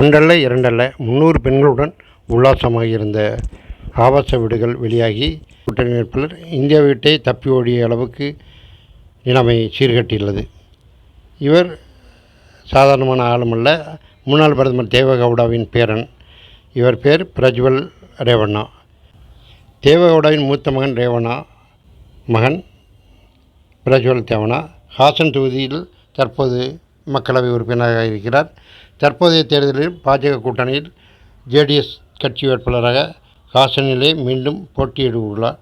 ஒன்றல்ல இரண்டல்ல முந்நூறு பெண்களுடன் உல்லாசமாக இருந்த ஆபாச வீடுகள் வெளியாகி கூட்டணி பலர் இந்தியா விட்டே தப்பி ஓடிய அளவுக்கு நிலைமை சீர்கட்டியுள்ளது. இவர் சாதாரணமான ஆளுமல்ல முன்னாள் பிரதமர் தேவகவுடாவின் பேரன். இவர் பேர் பிரஜ்வல் ரேவண்ணா. தேவகவுடாவின் மூத்த மகன் ரேவண்ணா மகன் பிரஜ்வல் தேவனா ஹாசன் தொகுதியில் தற்போது மக்களவை உறுப்பினராக இருக்கிறார். தற்போதைய தேர்தலில் பாஜக கூட்டணியில் ஜேடிஎஸ் கட்சி வேட்பாளராக ஹாசனிலே மீண்டும் போட்டியிடுவுள்ளார்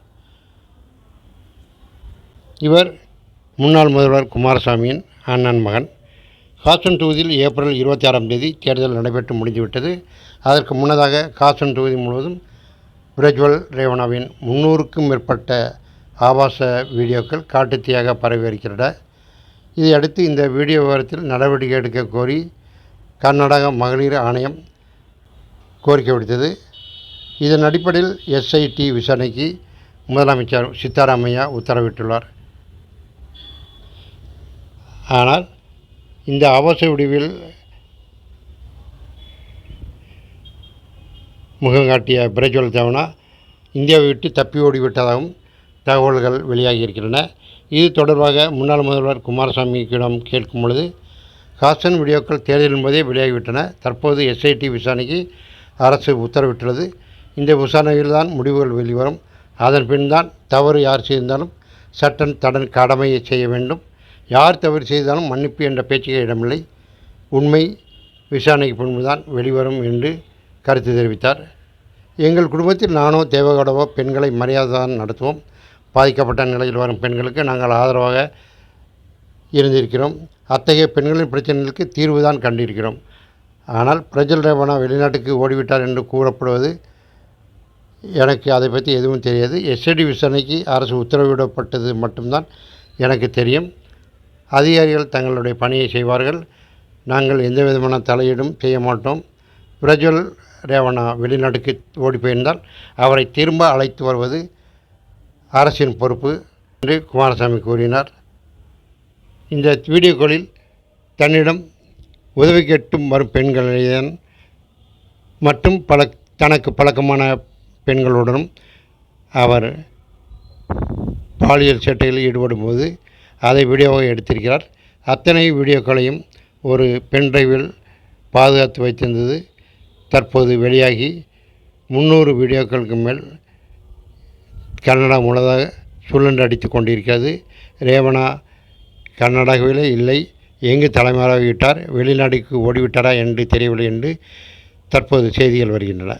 இவர் முன்னாள் முதல்வர் குமாரசாமியின் அண்ணன் மகன். ஹாசன் தொகுதியில் ஏப்ரல் இருபத்தி ஆறாம் தேதி தேர்தல் நடைபெற்று முடிந்துவிட்டது. அதற்கு முன்னதாக ஹாசன் தொகுதி முழுவதும் பிரஜ்வல் ரேவணாவின் முன்னூறுக்கும் மேற்பட்ட ஆபாச வீடியோக்கள் காட்டுத்தீயாக பரவி வருகின்றன இதையடுத்து இந்த வீடியோ விவரத்தில் நடவடிக்கை எடுக்க கோரி கர்நாடக மகளிர் ஆணையம் கோரிக்கை விடுத்தது. இதன் அடிப்படையில் எஸ்ஐடி விசாரணைக்கு முதலமைச்சர் சித்தாராமையா உத்தரவிட்டுள்ளார். ஆனால் இந்த அவசர விடிவில் முகம் காட்டிய பிரஜ்வல் தேவனா இந்தியாவை விட்டு தப்பி ஓடிவிட்டதாகவும் தகவல்கள் வெளியாகி இருக்கின்றன இது தொடர்பாக முன்னாள் முதல்வர் குமாரசாமியிடம் கேட்கும் பொழுது ஹாசன் வீடியோக்கள் தேர்தலின் வெளியாகிவிட்டன. தற்போது எஸ்ஐடி விசாரணைக்கு அரசு உத்தரவிட்டுள்ளது. இந்த விசாரணையில் தான் முடிவுகள் வெளிவரும். அதன் பின் தான் தவறு யார் செய்திருந்தாலும் சட்டம் தடன் கடமையை செய்ய வேண்டும். யார் தவறு செய்தாலும் மன்னிப்பு என்ற பேச்சுக்கே இடமில்லை. உண்மை விசாரணைக்கு பின்புதான் வெளிவரும் என்று கருத்து தெரிவித்தார். எங்கள் குடும்பத்தில் நானோ தேவகோடவோ பெண்களை மரியாதை தான் நடத்துவோம். பாதிக்கப்பட்ட நிலையில் வரும் பெண்களுக்கு நாங்கள் ஆதரவாக இருந்திருக்கிறோம். அத்தகைய பெண்களின் பிரச்சனைகளுக்கு தீர்வு தான் கண்டிருக்கிறோம். ஆனால் பிரஜல் ரேவணா வெளிநாட்டுக்கு ஓடிவிட்டார் என்று கூறப்படுவது எனக்கு அதை பற்றி எதுவும் தெரியாது. எஸ்ஐடி விசாரணைக்கு அரசு உத்தரவிடப்பட்டது மட்டும்தான் எனக்கு தெரியும். அதிகாரிகள் தங்களுடைய பணியை செய்வார்கள். நாங்கள் எந்த விதமான தலையீடும் செய்ய மாட்டோம். பிரஜ்வல் ரேவனா வெளிநாட்டுக்கு ஓடி போயிருந்தால் அவரை திரும்ப அழைத்து வருவது அரசின் பொறுப்பு என்று குமாரசாமி கூறினார். இந்த வீடியோக்களில் தன்னிடம் உதவி கேட்டும் வரும் பெண்களுடன் மற்றும் பல தனக்கு பழக்கமான பெண்களுடனும் அவர் பாலியல் சேட்டையில் ஈடுபடும் போது அதை வீடியோவாக எடுத்திருக்கிறார். அத்தனை வீடியோக்களையும் ஒரு பென் டிரைவில் பாதுகாத்து வைத்திருந்தது. தற்போது வெளியாகி முந்நூறு வீடியோக்களுக்கு மேல் கன்னடா முழுதாக சுழன்று அடித்து கொண்டிருக்கிறது. ரேவணா கர்நாடகாவிலே இல்லை. எங்கு தலைமறைவிட்டார் வெளிநாடுக்கு ஓடிவிட்டாரா என்று தெரியவில்லை என்று தற்போது செய்திகள் வருகின்றன.